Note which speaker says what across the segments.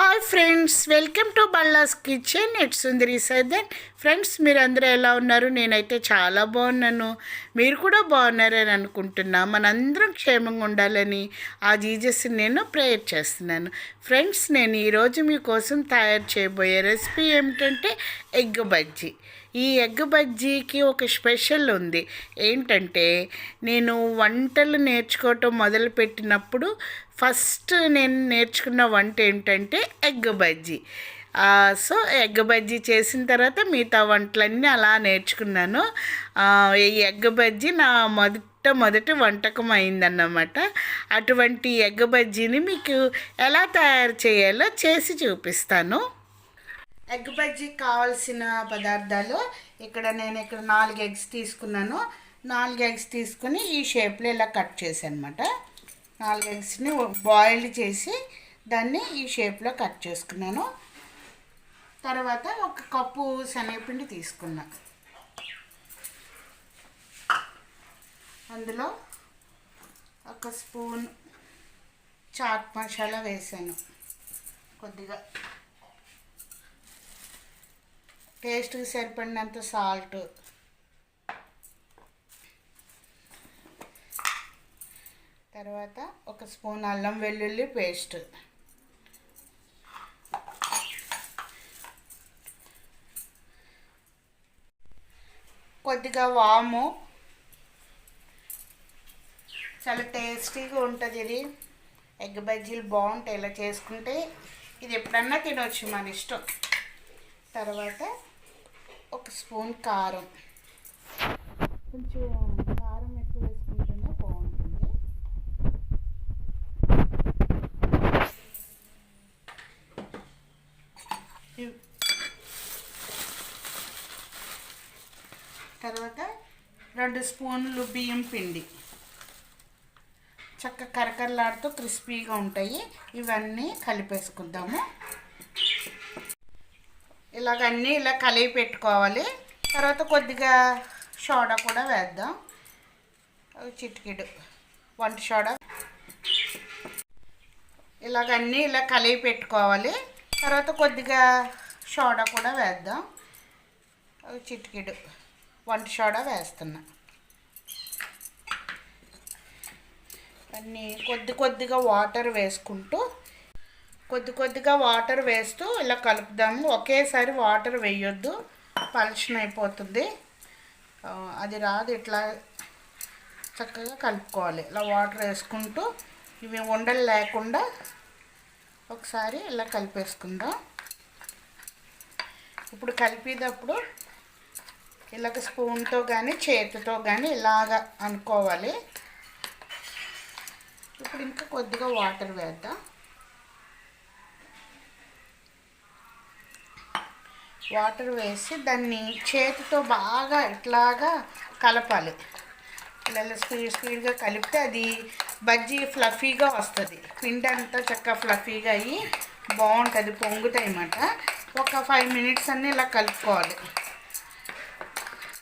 Speaker 1: Hi, hi friends welcome to Balla's kitchen. It's Sundari Saidan. Friends మీరందరూ ఎలా ఉన్నారు? నేనైతే చాలా బాగున్నాను. మీరు కూడా బాగున్నారని అనుకుంటున్నా. మనందరం క్షేమంగా ఉండాలని ఆ జీజస్ని నేను ప్రేయర్ చేస్తున్నాను. ఫ్రెండ్స్ నేను ఈరోజు మీకోసం తయారు చేయబోయే రెసిపీ ఏమిటంటే ఎగ్ బజ్జీ. ఈ ఎగ్ బజ్జీకి ఒక స్పెషల్ ఉంది. ఏంటంటే నేను వంటలు నేర్చుకోవటం మొదలుపెట్టినప్పుడు ఫస్ట్ నేను నేర్చుకున్న వంట ఏంటంటే egg bajji. So egg bajji చేసిన తర్వాత మిగతా వంటలన్నీ అలా నేర్చుకున్నాను. ఈ ఎగ్ బజ్జీ నా మొదట మొదటి వంటకం అయిందన్నమాట. అటువంటి ఎగ్ బజ్జీని మీకు ఎలా తయారు చేయాలో చేసి చూపిస్తాను. ఎగ్ బజ్జీ కావాల్సిన పదార్థాలు ఇక్కడ నేను ఇక్కడ నాలుగు ఎగ్స్ తీసుకున్నాను. నాలుగు ఎగ్స్ తీసుకుని ఈ షేప్లో ఇలా కట్ చేశాను అనమాట నాలుగు ఎగ్స్ని బాయిల్డ్ చేసి దాన్ని ఈ షేప్లో కట్ చేసుకున్నాను. తర్వాత ఒక కప్పు శనగపిండి తీసుకున్నా. అందులో ఒక స్పూన్ చాట్ మసాలా వేసాను కొద్దిగా. టేస్ట్కి సరిపడినంత సాల్ట్. తర్వాత ఒక స్పూన్ అల్లం వెల్లుల్లి పేస్ట్. కొద్దిగా వాము. చాలా టేస్టీగా ఉంటుంది ఇది. ఎగ్ బజ్జీలు బాగుంటాయి ఇలా చేసుకుంటే. ఇది ఎప్పుడన్నా తినవచ్చు మన ఇష్టం. తర్వాత ఒక స్పూన్ కారం. కొంచెం కారం ఎక్కువ వేసుకుంటేనే బాగుంటుంది. తర్వాత రెండు స్పూన్లు బియ్యం పిండి. చక్క కరకరలాడుతూ క్రిస్పీగా ఉంటాయి. ఇవన్నీ కలిపేసుకుందాము. ఇలాగన్నీ ఇలా కలిపి పెట్టుకోవాలి. తర్వాత కొద్దిగా సోడా కూడా వేద్దాం. చిటికెడు. వంట సోడా ఇలాగన్నీ ఇలా కలిపి పెట్టుకోవాలి. తర్వాత కొద్దిగా సోడా కూడా వేద్దాం. చిటికెడు. వంట సోడా వేస్తున్నా. అన్నీ కొద్ది కొద్దిగా వాటర్ వేసుకుంటూ కొద్ది కొద్దిగా వాటర్ వేస్తూ ఇలా కలుపుదాము. ఒకేసారి వాటర్ వేయొద్దు. పలుచన అయిపోతుంది. అది రాదు. ఇట్లా చక్కగా కలుపుకోవాలి. ఇలా వాటర్ వేసుకుంటూ ఇవి ఉండలు లేకుండా ఒకసారి ఇలా కలిపేసుకుందాం. ఇప్పుడు కలిపేటప్పుడు ఇలాగ స్పూన్తో కానీ చేతితో కానీ ఇలాగ అనుకోవాలి. ఇప్పుడు ఇంకా కొద్దిగా వాటర్ వేద్దాం. వాటర్ వేసి దాన్ని చేతితో బాగా ఇట్లాగా కలపాలి. ఇలా స్పీడ్ స్పీడ్గా కలిపితే అది బజ్జీ ఫ్లఫీగా వస్తుంది. పిండి అంతా చక్కగా ఫ్లఫీగా అయ్యి బాగుంటుంది పొంగుతాయి అన్నమాట. ఒక ఫైవ్ మినిట్స్ అన్నీ ఇలా కలుపుకోవాలి.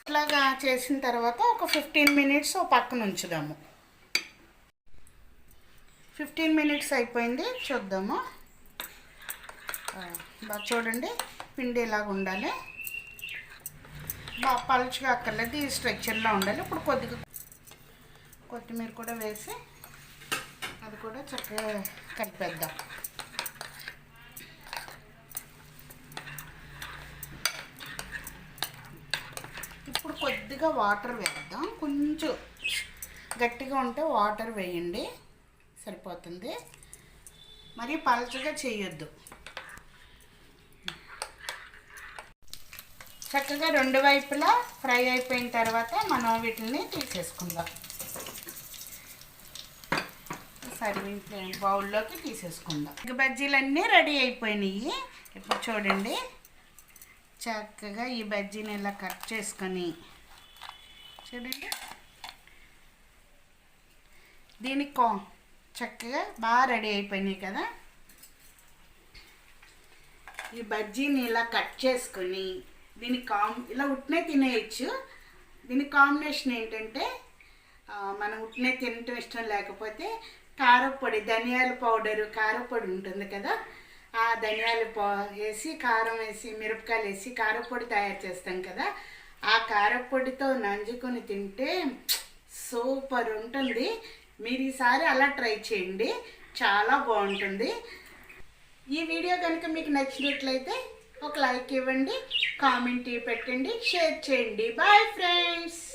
Speaker 1: ఇట్లాగా చేసిన తర్వాత ఒక ఫిఫ్టీన్ మినిట్స్ పక్కన ఉంచుదాము. ఫిఫ్టీన్ మినిట్స్ అయిపోయింది చూద్దాము. బాగా చూడండి పిండి ఇలాగ ఉండాలి. బాగా పలుచుగా అక్కర్లేదు ఈ స్ట్రక్చర్లో ఉండాలి. ఇప్పుడు కొద్దిగా కొత్తిమీర కూడా వేసి అది కూడా చక్కగా కలిపేద్దాం ఇప్పుడు కొద్దిగా వాటర్ వేద్దాం. కొంచెం గట్టిగా ఉంటే వాటర్ వేయండి. సరిపోతుంది. మరి పలచగా చేయొద్దు. చక్కగా రెండు వైపులా ఫ్రై అయిపోయిన తర్వాత మనం వీటిని తీసేసుకుందాం. సర్వింగ్ ప్లేన్ బౌల్లోకి తీసేసుకుందాం. ఎగ్ బజ్జీలన్నీ రెడీ అయిపోయినాయి. ఇప్పుడు చూడండి. చక్కగా ఈ బజ్జీని ఇలా కట్ చేసుకొని చూడండి. దీనికి కో చక్కగా బాగా రెడీ అయిపోయినాయి కదా. ఈ బజ్జీని ఇలా కట్ చేసుకొని దీని కామ్ ఇలా ఉట్నే తినేయచ్చు. దీని కాంబినేషన్ ఏంటంటే మనం ఉట్నే తినటం ఇష్టం లేకపోతే కారపొడి ధనియాల పౌడరు కారపొడి ఉంటుంది కదా. ఆ ధనియాలు పో వేసి కారం వేసి మిరపకాయలు వేసి కారపొడి తయారు చేస్తాం కదా. ఆ కారపొడితో నంజుకొని తింటే సూపర్ ఉంటుంది. మీరు ఈసారి అలా ట్రై చేయండి. చాలా బాగుంటుంది. ఈ వీడియో కనుక మీకు నచ్చినట్లయితే ఒక లైక్ ఇవ్వండి కామెంట్ పెట్టండి షేర్ చేయండి. Bye friends